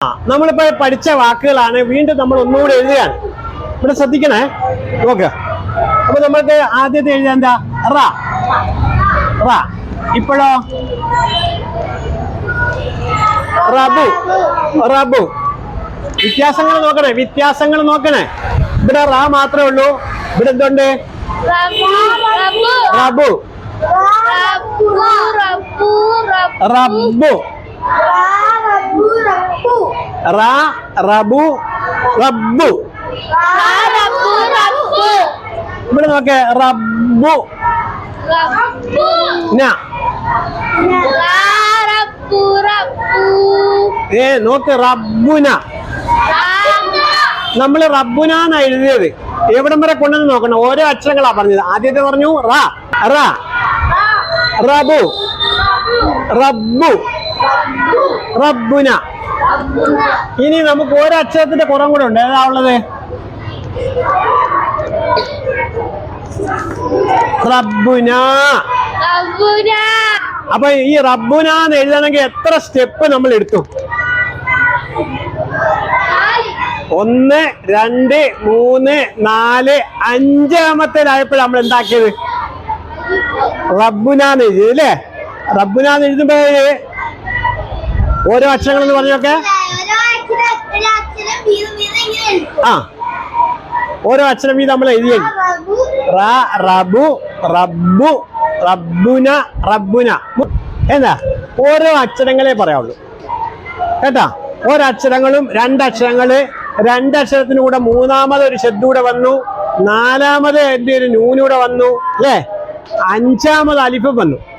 നമ്മളിപ്പോ പഠിച്ച വാക്കുകളാണ് വീണ്ടും നമ്മൾ ഒന്നുകൂടി എഴുതുകയാണ്. ഇവിടെ ശ്രദ്ധിക്കണേ. നോക്ക്. അപ്പൊ നമ്മൾക്ക് ആദ്യത്തെ എഴുതാൻ എന്താ? റ. റ. ഇപ്പോഴോ? റബു. റബു. വ്യത്യാസങ്ങൾ നോക്കണേ വ്യത്യാസങ്ങൾ നോക്കണേ. ഇവിടെ റ മാത്രമേ ഉള്ളൂ. ഇവിടെ എന്തുണ്ട്? റബു. റബ്ബു റ റബു റബ്ബു. ഇവിടെ നോക്കേ റബ്ബു. ഏ നോക്ക് റബ്ബുന. നമ്മൾ റബ്ബുനാന്ന് എഴുതിയത്. എവിടം വരെ കൊണ്ടുവന്ന് നോക്കണം? ഓരോ അക്ഷരങ്ങളാ പറഞ്ഞത്. ആദ്യത്തെ പറഞ്ഞു റ. റ. റബു. റബ്ബു. റബ്ബുന. ഇനി നമുക്ക് ഒരക്ഷരത്തിന്റെ കുറവും കൂടെ ഉണ്ട്. ഏതാ ഉള്ളത്? റബ്ബുന. അപ്പൊ ഈ റബ്ബുന എന്ന് എഴുതണമെങ്കിൽ എത്ര സ്റ്റെപ്പ് നമ്മൾ എടുത്തു? ഒന്ന് രണ്ട് മൂന്ന് നാല് അഞ്ചാമത്തേലായപ്പോഴാണ് നമ്മൾ എന്താക്കിയത്? റബ്ബുനാന്ന് എഴുതി അല്ലേ? റബ്ബുനാന്ന് എഴുതുമ്പോ ഓരോ അക്ഷരങ്ങൾ എന്ന് പറഞ്ഞൊക്കെ ആ. ഓരോ അക്ഷരം വീതം നമ്മൾ എഴുതിയു റബു. റബ്ബു റബ്ബുന റബ്ബുന. എന്താ? ഓരോ അക്ഷരങ്ങളെ പറയാവുള്ളൂ. കേട്ടാ? ഓരോ അക്ഷരങ്ങളും രണ്ടക്ഷരങ്ങൾ രണ്ടക്ഷരത്തിന് കൂടെ മൂന്നാമത് ഒരു ഷെഡൂടെ വന്നു. നാലാമത് എന്റെ ഒരു നൂനൂടെ വന്നു. അല്ലേ? അഞ്ചാമത് അലിഫ് വന്നു.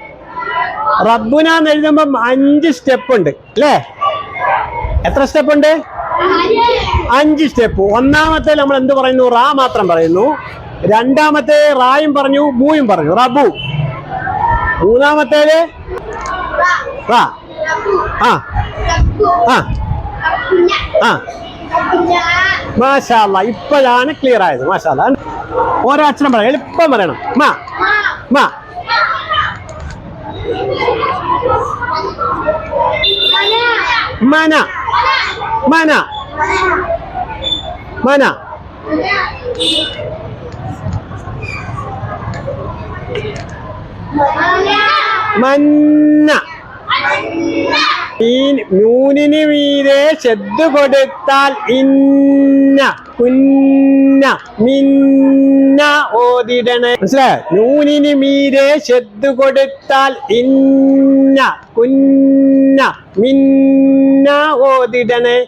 റബ്ബുന എന്ന് എഴുതുമ്പം അഞ്ച് സ്റ്റെപ്പ് ഉണ്ട്. അല്ലേ? എത്ര സ്റ്റെപ്പ് ഉണ്ട്? അഞ്ച് സ്റ്റെപ്പ് ഒന്നാമത്തെ നമ്മൾ എന്ത് പറയുന്നു? റാ മാത്രം പറയുന്നു. രണ്ടാമത്തെ റായും പറഞ്ഞു ബൂയും പറഞ്ഞു. റബു മൂന്നാമത്തേത്? റാ. ആ. ആ. മാഷാല്ല ഇപ്പോഴാണ് ക്ലിയർ ആയത്. മാഷാല്ല ഓരോ അച്ഛനും പറയാം എളുപ്പം പറയണം. മാ. മാ. മന. മന. മന. മന്ന. നൂനിന് മീതെ ശബ്ദ കൊടുത്താൽ ഇന്ന. കുന്ന. മിന്ന ഓതിടണേ. മനസ്സിലായ? നൂനിന് മീതെ ശബ്ദ കൊടുത്താൽ ഇന്ന കുന്ന മിന്ന ഓതിടണേ.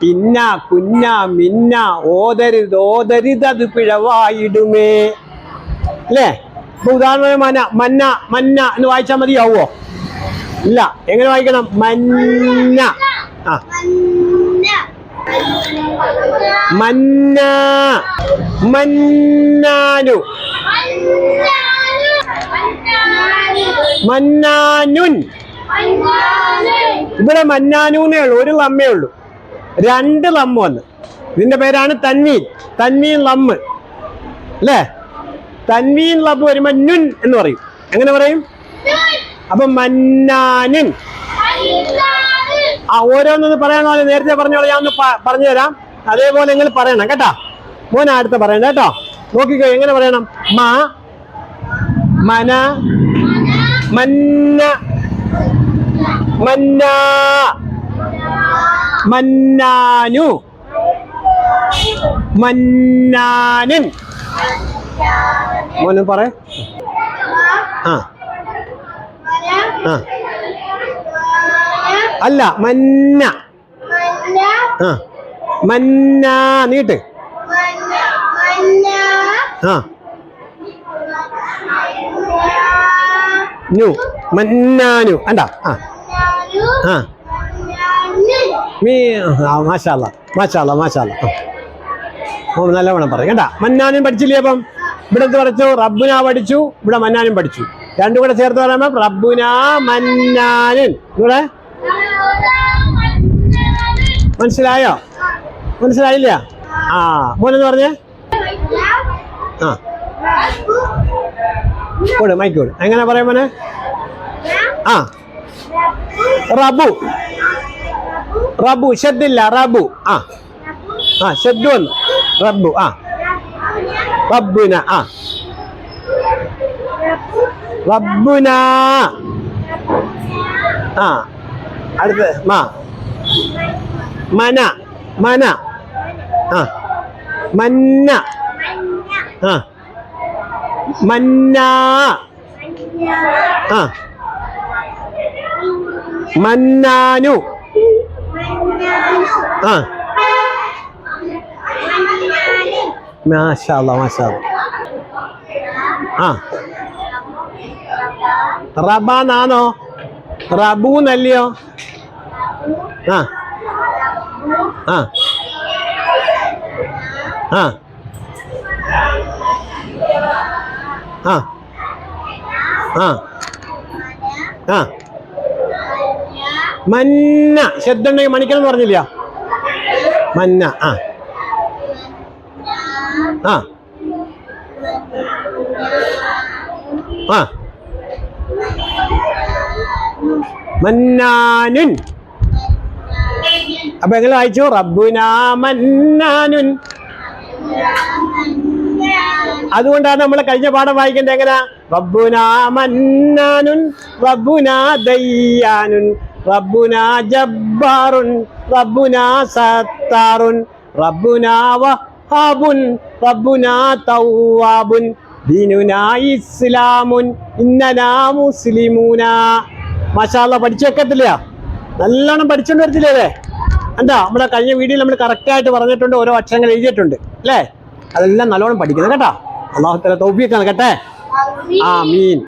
പിന്ന കുന്ന മിന്ന ഓതരുത് ഓതരുത് അത് പിഴവായിടുമേ. അല്ലേ? ഇപ്പൊ മന മന്ന മന്ന എന്ന് വായിച്ചാൽ മതിയാവോ? ഇല്ല. എങ്ങനെ വായിക്കണം? മന്ന. ആ. മന്ന മന്നാനു. മന്നാനുൻ. ഇവിടെ മന്നാനൂനേ ഉള്ളൂ ഒരു ലമ്മേ ഉള്ളൂ. രണ്ട് ലമ്മ വന്ന്. ഇതിന്റെ പേരാണ് തൻവീൻ. തൻവീൻ ലമ്മ്. അല്ലേ? തൻവീൻ ലമ്മ് വരുമ്പോ നുൻ എന്ന് പറയും. എങ്ങനെ പറയും? അപ്പൊ മന്നാനുൻ. ആ ഓരോന്നൊന്ന് പറയാനോ നേരത്തെ പറഞ്ഞോളൂ ഞാൻ ഒന്ന് പറഞ്ഞുതരാം. പറഞ്ഞു തരാം അതേപോലെ നിങ്ങൾ പറയണം കേട്ടാ. മോൻ അടുത്ത പറയണം കേട്ടോ. നോക്കിക്കോ എങ്ങനെ പറയണം? മാ മന മന്ന മന്ന മന്നാനു മന്നാനൻ. മോനും പറ. ആ. ആ. അല്ല മന്ന. ആ. മന്ന നീട്ട്. ആ. നു മന്നാനു അണ്ട ആ. ആ. മീ മാഷാല്ല മാഷാല്ല മാഷാല്ല ഓ നല്ലവണ്ണം പറയും. കേട്ടാ മന്നാനും പഠിച്ചില്ലേ അപ്പം? ഇവിടെ എന്ത് പഠിച്ചു? റബ്ബുന പഠിച്ചു. ഇവിടെ മന്നാനും പഠിച്ചു. രണ്ടും കൂടെ ചേർത്ത് പറയുമ്പോൾ റബ്ബുന മന്നാനും. ഇവിടെ? മനസ്സിലായോ? മനസ്സിലായില്ല? ആ മോനെന്ന് പറഞ്ഞേ? ആ. കൊടു മൈക്ക് കൊടു. എങ്ങനെ പറയാം മോനെ? ആ. റബു. റബു ഷദ്ദില്ല റബു. ആ. ആ ഷദ്ദു വന്നു. റബ്ബു ആ. റബ്ബുന ആ. റബ്ബുന. ആ. അടുത്ത് മാ. മന മന. ആ. മന്ന. ആ. മന്ന. ആ. മന്നാനു. ആ. മാഷാ അല്ലാ, മാഷാ അല്ലാ. ആ. റബാന്നാണോ റബൂന്നല്ലയോ ആ. ആ. ആ. ആ. ആ. ആ. മന്ന. ശബ്ദമുണ്ടെങ്കിൽ മണിക്കണം എന്ന് പറഞ്ഞില്ല. മന്ന. ആ. ആ. മന്നാനുൻ. അപ്പൊ എങ്ങനെ വായിച്ചു? റബ്ബുനാ മന്നാനുൻ. അതുകൊണ്ടാണ് നമ്മൾ കഴിഞ്ഞ പാഠം വായിക്കേണ്ടത് എങ്ങനെ? റബ്ബുനാ മന്നാനുൻ റബ്ബുനാ ദയ്യാനുൻ റബ്ബുനാ ജബ്ബാറുൻ റബ്ബുനാ സത്താറുൻ റബ്ബുനാ വഹാബുൻ റബ്ബുനാ തൗവാബുൻ ദീനുനാ ഇസ്ലാമുൻ ഇന്നനാ മുസ്ലിമൂന. മഷാല്ല പഠിച്ചു വെക്കത്തില്ല നല്ലോണം പഠിച്ചോണ്ട് വരത്തില്ലേ എന്താ നമ്മുടെ കഴിഞ്ഞ വീഡിയോയിൽ നമ്മൾ കറക്റ്റ് ആയിട്ട് പറഞ്ഞിട്ടുണ്ട് ഓരോ അക്ഷരങ്ങൾ എഴുതിയിട്ടുണ്ട് അല്ലേ? അതെല്ലാം നല്ലോണം പഠിക്കണം കേട്ടോ? അള്ളാഹുത്തല തോപ്പിയൊക്കെ കേട്ടെ? ആ മീൻ